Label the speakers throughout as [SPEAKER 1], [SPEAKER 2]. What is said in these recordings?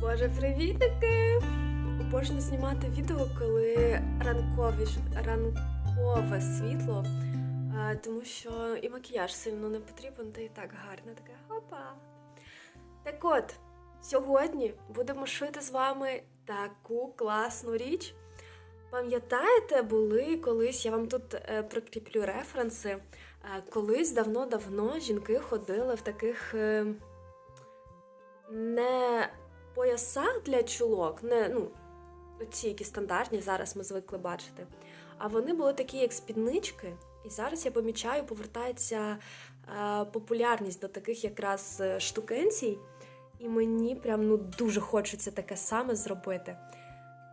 [SPEAKER 1] Боже, привітики! Обожнюю знімати відео, коли ранкові, ранкове світло, тому що і макіяж сильно не потрібен, та і так гарно таке хопа. Так от, сьогодні будемо шити з вами таку класну річ. Пам'ятаєте, були колись, я вам тут е, прикріплю референси. е, колись давно-давно жінки ходили в таких е, не поясах для чулок, не ну, ці, які стандартні, зараз ми звикли бачити. А вони були такі, як спіднички. І зараз я помічаю, повертається е, популярність до таких якраз е, штукенцій. І мені прям ну дуже хочеться таке саме зробити.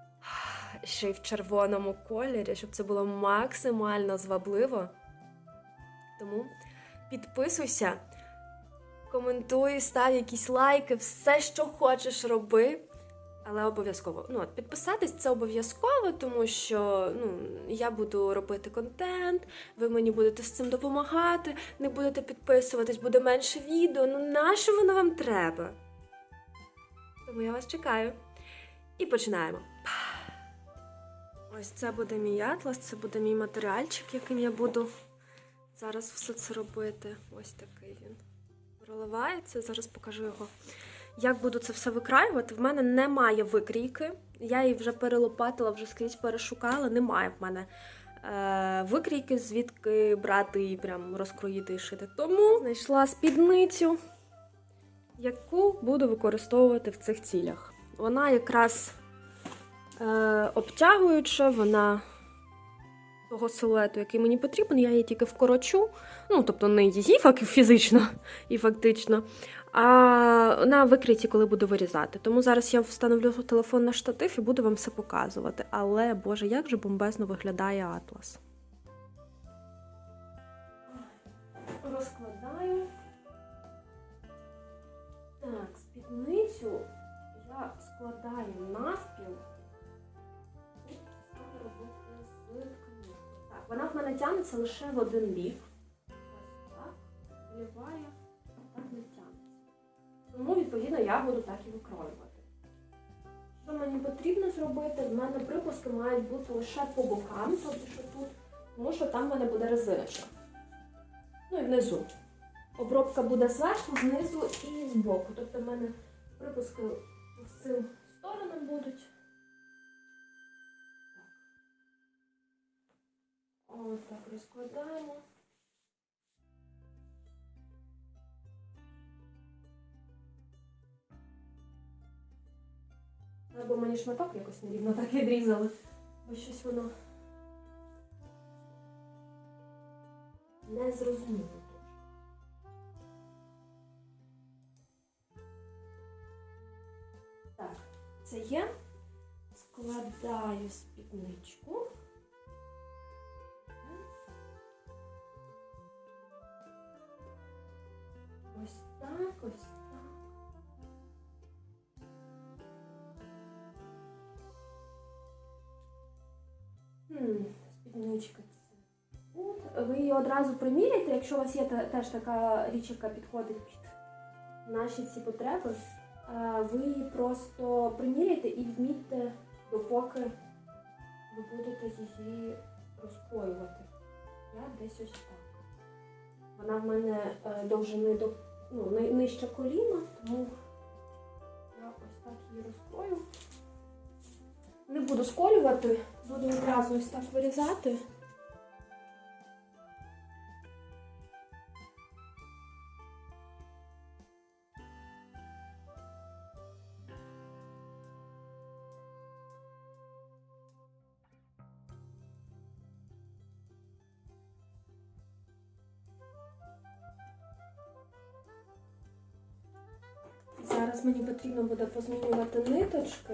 [SPEAKER 1] Ще й в червоному кольорі, щоб це було максимально звабливо. Тому підписуйся, коментуй, став якісь лайки, все, що хочеш, роби. Але обов'язково. Ну, от, підписатись це обов'язково, тому що ну, я буду робити контент, ви мені будете з цим допомагати, не будете підписуватись, буде менше відео. Ну нащо воно вам треба? Тому я вас чекаю. І починаємо. Ось це буде мій атлас, це буде мій матеріальчик, яким я буду зараз все це робити. Ось такий він проливається. Зараз покажу його. Як буду це все викраювати? В мене немає викрійки. Я її вже перелопатила, вже скрізь перешукала. Немає в мене е, викрійки, звідки брати і прям розкроїти і шити. Тому знайшла спідницю, яку буду використовувати в цих цілях. Вона якраз е, обтягуюча, вона того силуету, який мені потрібен, я її тільки вкорочу. Ну, тобто не її фізично і фактично, а на викриті, коли буду вирізати. Тому зараз я встановлю телефон на штатив і буду вам все показувати. Але, Боже, як же бомбезно виглядає атлас. Розкладаю. Так, спідницю я складаю навпіл. Вона в мене тягнеться лише в один бік. Ось так. А так не тягнеться. Тому, відповідно, я буду так і викроювати. Що мені потрібно зробити? В мене припуски мають бути лише по бокам, тобто що тут, тому що там в мене буде резиночка. Ну і внизу. Обробка буде зверху, знизу і збоку. Тобто в мене припуски з цим сторонам будуть. Ось так розкладаємо. Або мені шматок якось нерівно так відрізали, бо щось воно не зрозуміло. Так, це є. Складаю спідничку. Одразу приміряєте, якщо у вас є теж така річ, яка підходить під наші ці потреби. е, Ви її просто приміряєте і відмітьте, допоки ви будете її розкроювати. Я десь ось так. Вона в мене е, довжини до ну, нижче коліна, тому я ось так її розкрою. Не буду сколювати, буду одразу ось так вирізати. Потрібно буде позмінювати ниточки.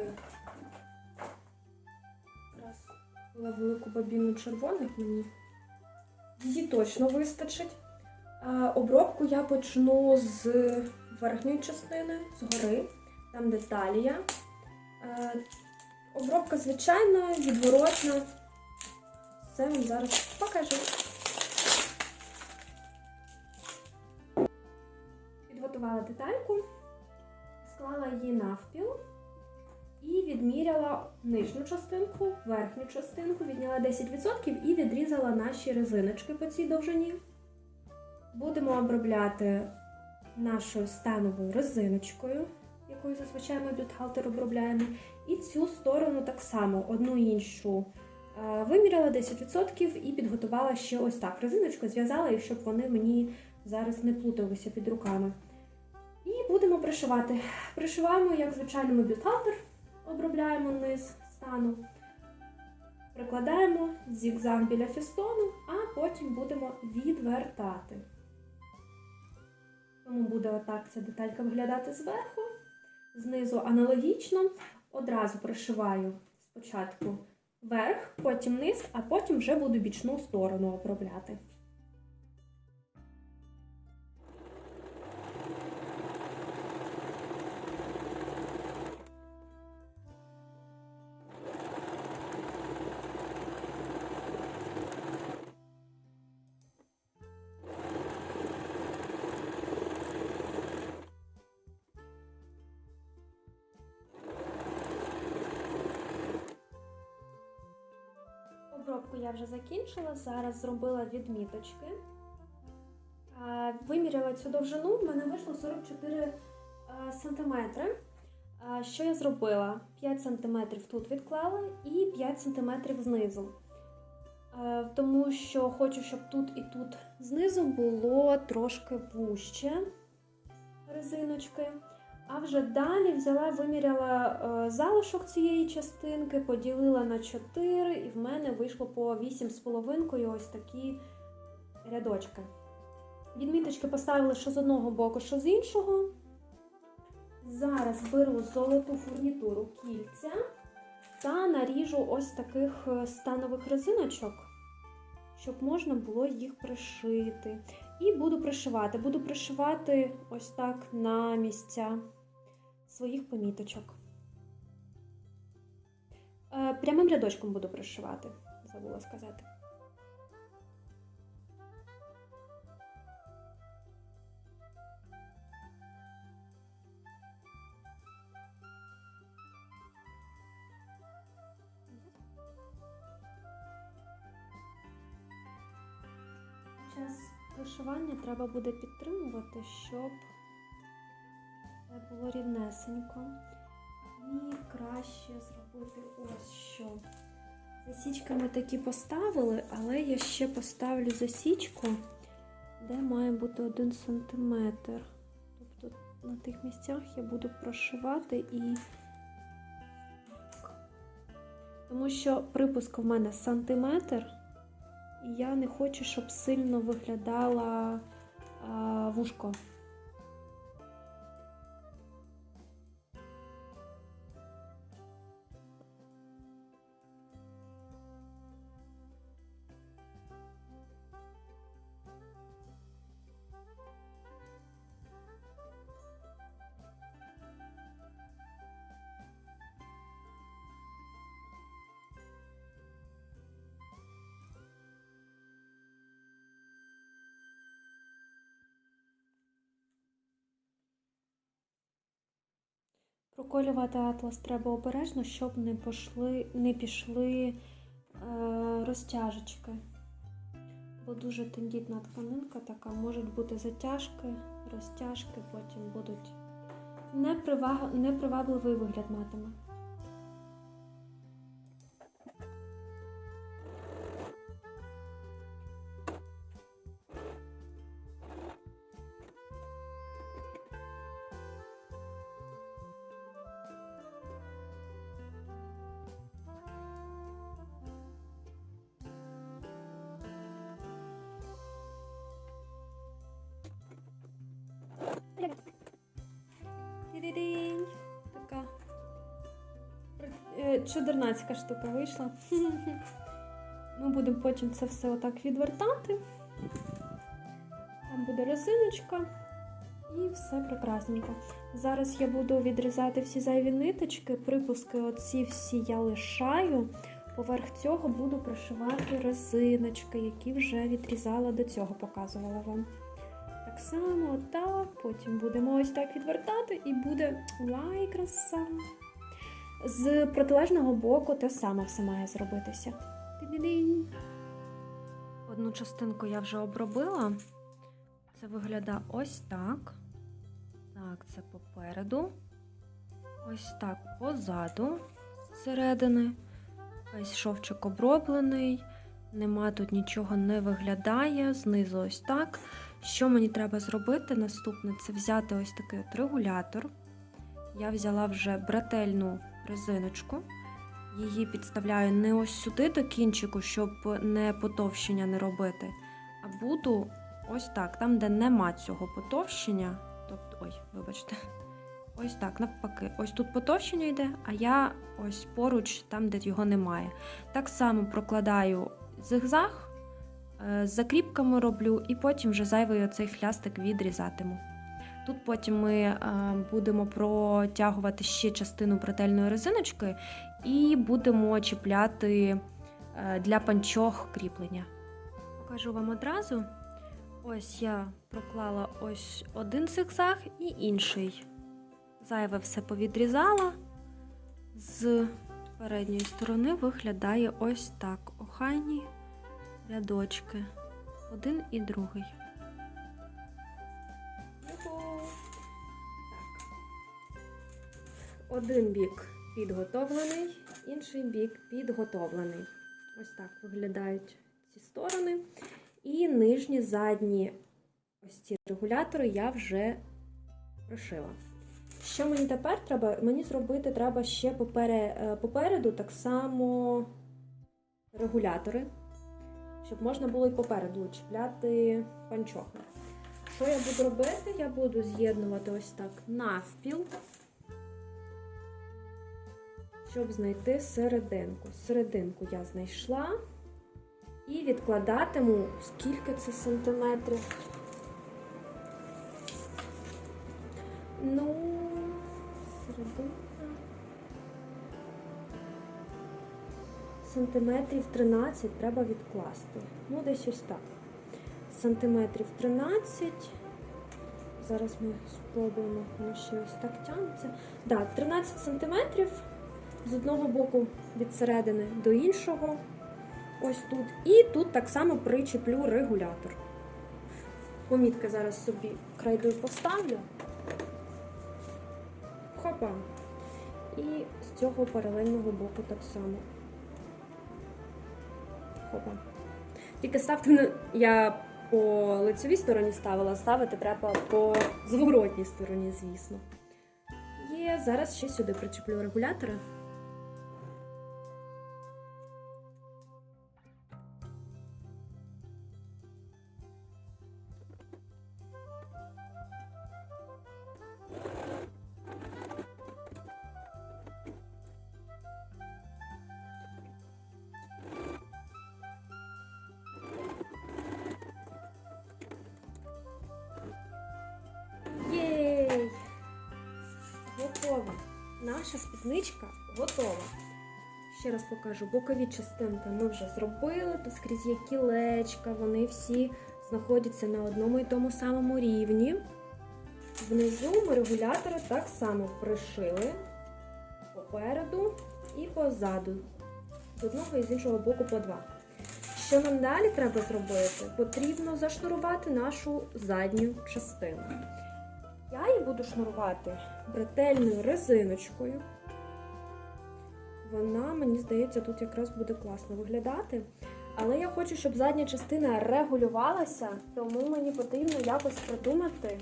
[SPEAKER 1] Якраз була велику бабіну червоних мені. Її точно вистачить. Обробку я почну з верхньої частини, згори, там де талія. Обробка звичайна, відворотна. Це вам зараз покажу. Підготувала детальку, її навпіл. І відміряла нижню частинку, верхню частинку, відняла 10% і відрізала наші резиночки по цій довжині. Будемо обробляти нашою становою резиночкою, якою зазвичай ми бюстгальтер обробляємо. І цю сторону так само, одну іншу. Е, Виміряла 10% і підготувала ще ось так. Резиночку зв'язала, і щоб вони мені зараз не плуталися під руками. І будемо пришивати. Пришиваємо, як звичайно, ми обробляємо низ стану. Прикладаємо зігзаг біля фістону, а потім будемо відвертати. Тому буде отак ця деталька виглядати зверху. Знизу аналогічно. Одразу пришиваю спочатку верх, потім низ, а потім вже буду бічну сторону обробляти. Я вже закінчила, зараз зробила відміточки. Виміряла цю довжину, в мене вийшло 44 а, сантиметри. А, Що я зробила? 5 сантиметрів тут відклала і 5 сантиметрів знизу. Тому що хочу, щоб тут і тут знизу було трошки вужче резиночки. А вже далі взяла, виміряла е, залишок цієї частинки, поділила на 4, і в мене вийшло по 8,5 ось такі рядочки. Відміточки поставила що з одного боку, що з іншого. Зараз беру золоту фурнітуру кільця та наріжу ось таких е, станових резиночок, щоб можна було їх пришити. І буду пришивати. Буду пришивати ось так на місця своїх поміточок. Е, Прямим рядочком буду пришивати, забула сказати. Час пришивання треба буде підтримувати, щоб було рівнесенько. І краще зробити ось що. Засічки ми такі поставили, але я ще поставлю засічку, де має бути один сантиметр. Тобто на тих місцях я буду прошивати і. Тому що припуск в мене сантиметр, і я не хочу, щоб сильно виглядала а, вушко. Проколювати атлас треба обережно, щоб не пішли, не пішли е, розтяжечки. Бо дуже тендітна тканинка така, можуть бути затяжки, розтяжки, потім будуть непривабливий вигляд матиме. Чудернацька штука вийшла. Ми будемо потім це все отак відвертати. Там буде резиночка і все прекрасненько. Зараз я буду відрізати всі зайві ниточки, припуски оці всі я лишаю. Поверх цього буду пришивати резиночки, які вже відрізала до цього, показувала вам. Так само, отак. Потім будемо ось так відвертати, і буде лай краса. З протилежного боку те саме все має зробитися. Одну частинку я вже обробила. Це виглядає ось так. Так, це попереду. Ось так позаду, зсередини. Весь шовчик оброблений. Нема тут нічого не виглядає. Знизу ось так. Що мені треба зробити? Наступне це взяти ось такий от регулятор. Я взяла вже брательну резиночку. Її підставляю не ось сюди до кінчику, щоб не потовщення не робити. А буду ось так, там, де нема цього потовщення. Тобто, ой, вибачте. Ось так, навпаки. Ось тут потовщення йде, а я ось поруч, там, де його немає. Так само прокладаю зигзаг, е, з закріпками роблю, і потім вже зайвий оцей хлястик відрізатиму. Тут потім ми е, будемо протягувати ще частину брательної резиночки і будемо чіпляти е, для панчох кріплення. Покажу вам одразу. Ось я проклала ось один зигзаг і інший. Зайве все повідрізала. З передньої сторони виглядає ось так. Охайні рядочки. Один і другий. Один бік підготовлений, інший бік підготовлений. Ось так виглядають ці сторони. І нижні задні ось ці регулятори я вже прошила. Що мені тепер треба? Мені зробити треба ще е, попереду так само регулятори, щоб можна було і попереду чіпляти панчохи. Що я буду робити? Я буду з'єднувати ось так навпіл, щоб знайти серединку. Серединку я знайшла і відкладатиму, скільки це сантиметрів. Ну, серединка. Сантиметрів 13 треба відкласти. Ну, десь ось так. Сантиметрів 13. Зараз ми спробуємо, воно ще ось так тягнеться. Так, 13 сантиметрів з одного боку від середини до іншого. Ось тут. І тут так само причеплю регулятор. Помітки зараз собі крайдою поставлю. Хопа. І з цього паралельного боку так само. Хопа. Тільки ставте. Я по лицевій стороні ставила, ставити треба по зворотній стороні, звісно. Є, зараз ще сюди причеплю регулятора. Покажу, бокові частинки ми вже зробили. Тут скрізь є кілечка, вони всі знаходяться на одному і тому самому рівні. Внизу ми регулятори так само пришили попереду і позаду. З одного і з іншого боку по два. Що нам далі треба зробити? Потрібно зашнурувати нашу задню частину. Я її буду шнурувати бретельною резиночкою. Вона, мені здається, тут якраз буде класно виглядати. Але я хочу, щоб задня частина регулювалася, тому мені потрібно якось придумати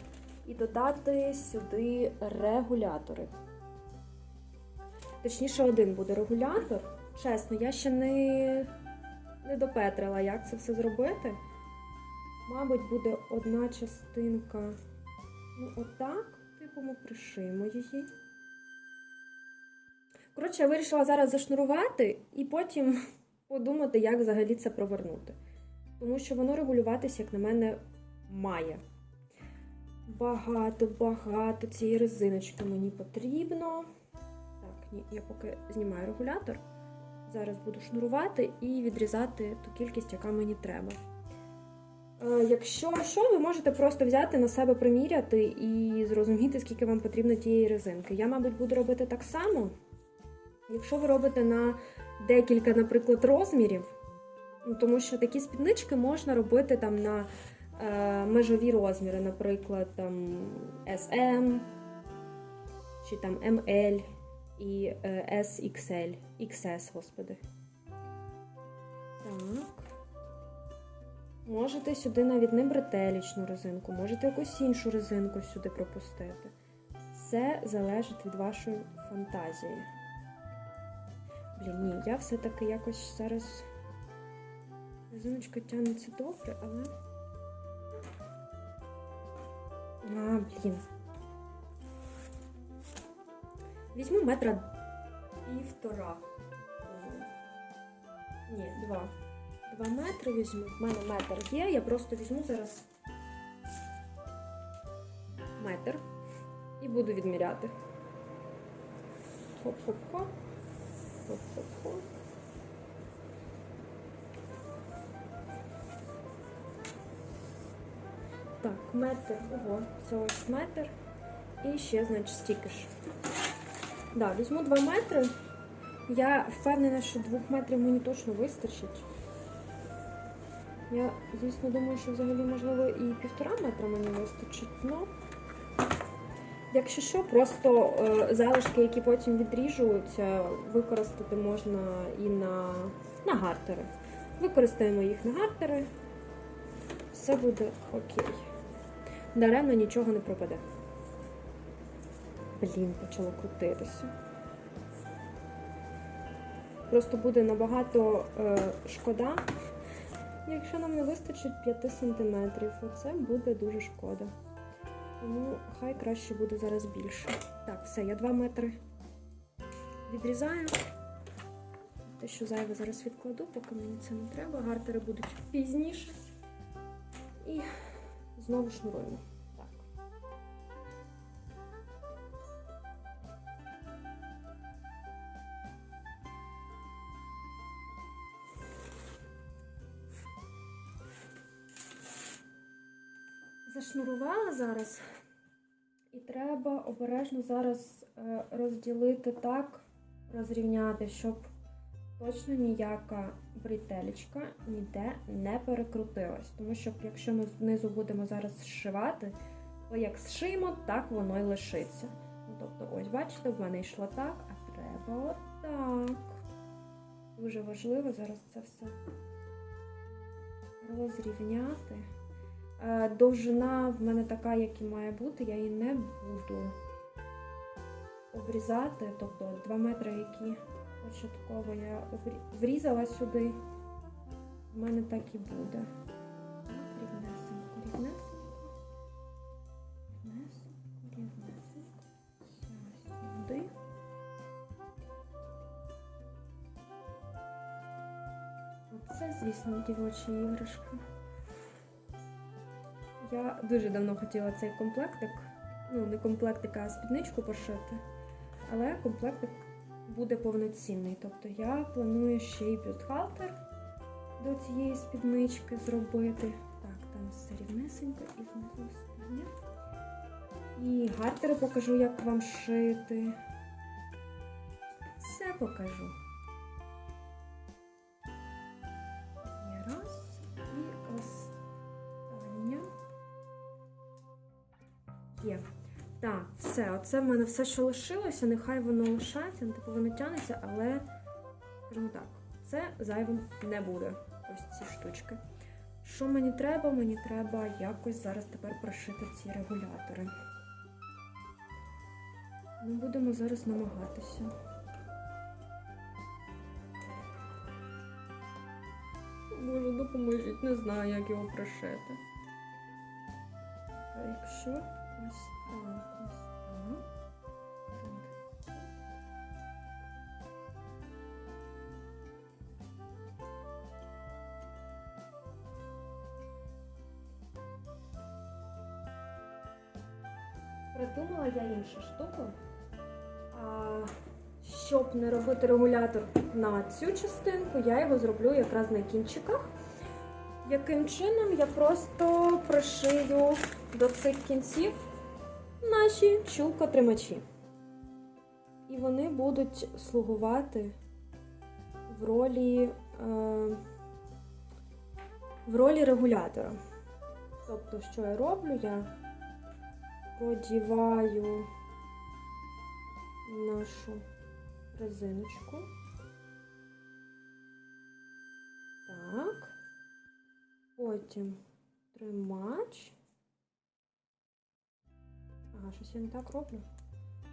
[SPEAKER 1] і додати сюди регулятори. Точніше, один буде регулятор. Чесно, я ще не, не допетрила, як це все зробити. Мабуть, буде одна частинка. Ну, отак, типу, ми пришиємо її. Коротше, я вирішила зараз зашнурувати і потім подумати, як взагалі це провернути. Тому що воно регулюватися, як на мене, має. Багато-багато цієї резиночки мені потрібно. Так, ні, я поки знімаю регулятор. Зараз буду шнурувати і відрізати ту кількість, яка мені треба. Е, Якщо що, ви можете просто взяти на себе приміряти і зрозуміти, скільки вам потрібно тієї резинки. Я, мабуть, буду робити так само. Якщо ви робите на декілька, наприклад, розмірів, ну, тому що такі спіднички можна робити там на е, межові розміри, наприклад, там SM чи там ML і е, SXL, XS, господи. Так. Можете сюди навіть не бретелічну резинку, можете якусь іншу резинку сюди пропустити. Все залежить від вашої фантазії. Блін, ні, я все-таки якось зараз. Резиночка тягнеться добре, але. А, блін. Візьму метра півтора. Ні, два. Два метри візьму. В мене метр є, я просто візьму зараз метр і буду відміряти. Хоп-хоп-хоп. Так, метр. Ого, це ось метр. І ще, значить, стільки ж. Да, візьму 2 метри. Я впевнена, що 2 метрів мені точно вистачить. Я, звісно, думаю, що взагалі, можливо, і півтора метра мені вистачить. Ну, якщо що, просто е, залишки, які потім відріжуються, використати можна і на, на гартери. Використаємо їх на гартери. Все буде окей. Даремно нічого не пропаде. Блін, почало крутитися. Просто буде набагато е, шкода, якщо нам не вистачить 5 см. Оце буде дуже шкода. Тому хай краще буде зараз більше. Так, все, я 2 метри відрізаю. Те, що зайве зараз відкладу, поки мені це не треба. Гартери будуть пізніше. І знову шнуруємо. Зараз. І треба обережно зараз е, розділити так, розрівняти, щоб точно ніяка бретелечка ніде не перекрутилась. Тому що якщо ми знизу будемо зараз зшивати, то як зшиємо, так воно й лишиться. Ну, тобто, ось, бачите, в мене йшло так, а треба отак. Дуже важливо зараз це все розрівняти. Е, Довжина в мене така, як і має бути, я її не буду обрізати. Тобто 2 метри, які початково я врізала сюди, в мене так і буде. Рівнесенько, рівнесенько. Оце, звісно, дівоча іграшка. Я дуже давно хотіла цей комплектик. Ну, не комплектик, а спідничку пошити. Але комплектик буде повноцінний. Тобто я планую ще й бюстгальтер до цієї спіднички зробити. Так, там все рівнесенько і знизу спідня. І гартери покажу, як вам шити. Все покажу. Є. Так, все, оце в мене все, що лишилося, нехай воно лишається, ну, типу воно тягнеться, але, скажімо так, це зайвим не буде. Ось ці штучки. Що мені треба? Мені треба якось зараз тепер прошити ці регулятори. Ми будемо зараз намагатися. Боже, допоможіть, не знаю, як його прошити. Якщо ось так, ось так. Придумала я іншу штуку. А, щоб не робити регулятор на цю частинку, я його зроблю якраз на кінчиках. Яким чином я просто пришию до цих кінців наші чулкотримачі. І І вони будуть слугувати в ролі, е, в ролі регулятора. Тобто, що я роблю? Я продіваю нашу резиночку. Так. Потім тримач. Ага, щось я не так роблю.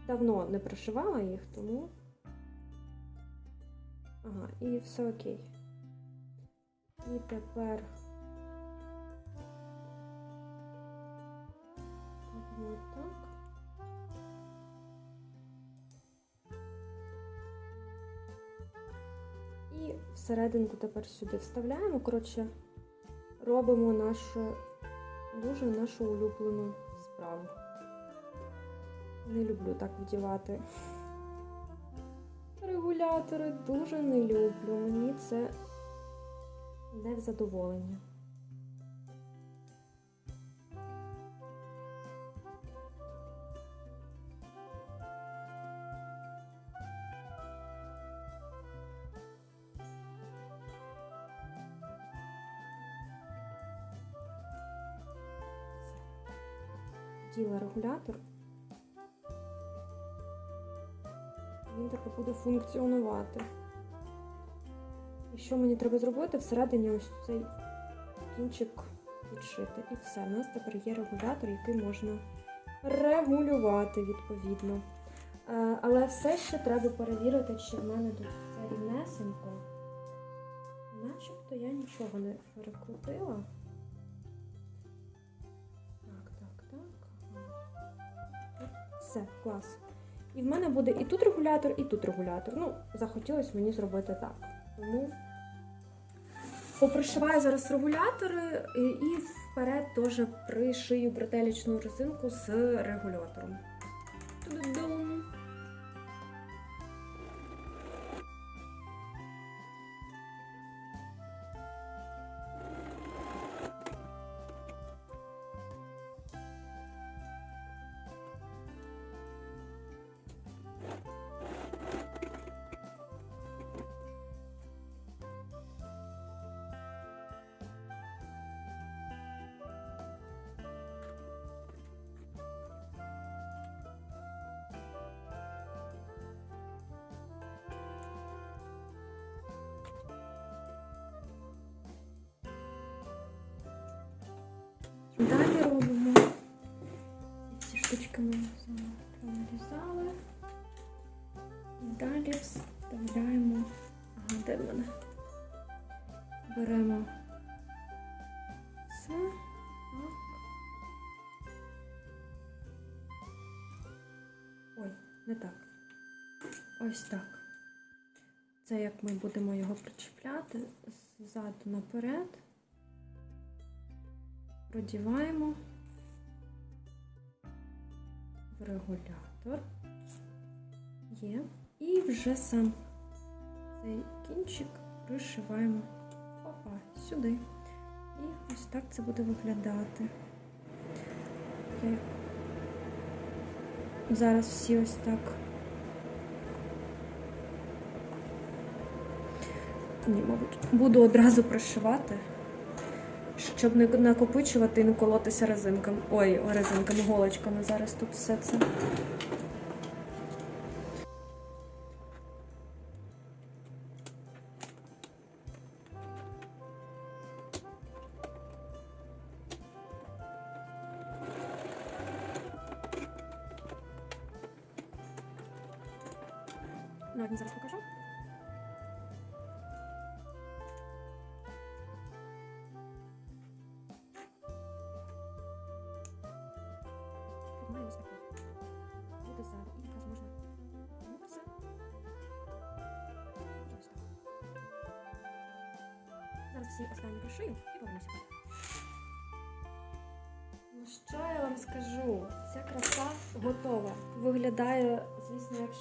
[SPEAKER 1] Давно не прошивала їх, тому. Ага, і все окей. І тепер так. І всерединку тепер сюди вставляємо. Коротше, робимо нашу дуже нашу улюблену справу. Не люблю так вдівати. Регулятори дуже не люблю. Мені це не в задоволення. Діла регулятор. Функціонувати. І що мені треба зробити? Всередині ось цей кінчик відшити. І все. У нас тепер є регулятор, який можна регулювати відповідно. Е, Але все ще треба перевірити, чи в мене тут все рівнесенько. Начебто я нічого не перекрутила. Так, так, так. Все, клас. І в мене буде і тут регулятор, і тут регулятор. Ну, захотілося мені зробити так. Тому попришиваю зараз регулятори і- вперед теж пришию бретелічну резинку з регулятором. Ту-ду-дум. Далі робимо. Ці штучки ми нарізали. Далі вставляємо. Ага, де в мене? Беремо це. Так. Ой, не так. Ось так. Це як ми будемо його причіпляти ззаду наперед. Продіваємо в регулятор. Є. І вже сам цей кінчик пришиваємо опа, сюди. І ось так це буде виглядати. Я зараз всі ось так. Ні, мабуть, буду одразу пришивати щоб не накопичувати і не колотися резинками. Ой, резинками, голочками. Зараз тут все це.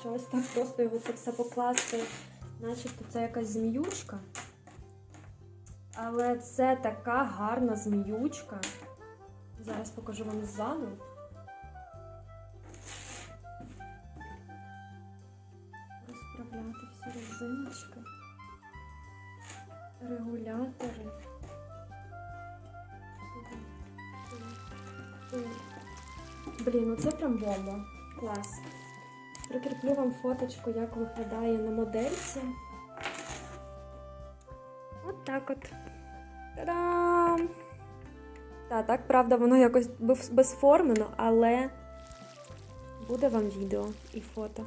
[SPEAKER 1] Звісно, ось так просто його це все покласти, начебто це якась зміючка. Але це така гарна зміючка. Зараз покажу вам ззаду. зняти всі резиночки, регулятори. Блін, ну це прям бомба. Клас. Прикріплю вам фоточку, як виглядає на модельці. От так от. Та-дам! Та, так, правда, воно якось безформено, але буде вам відео і фото.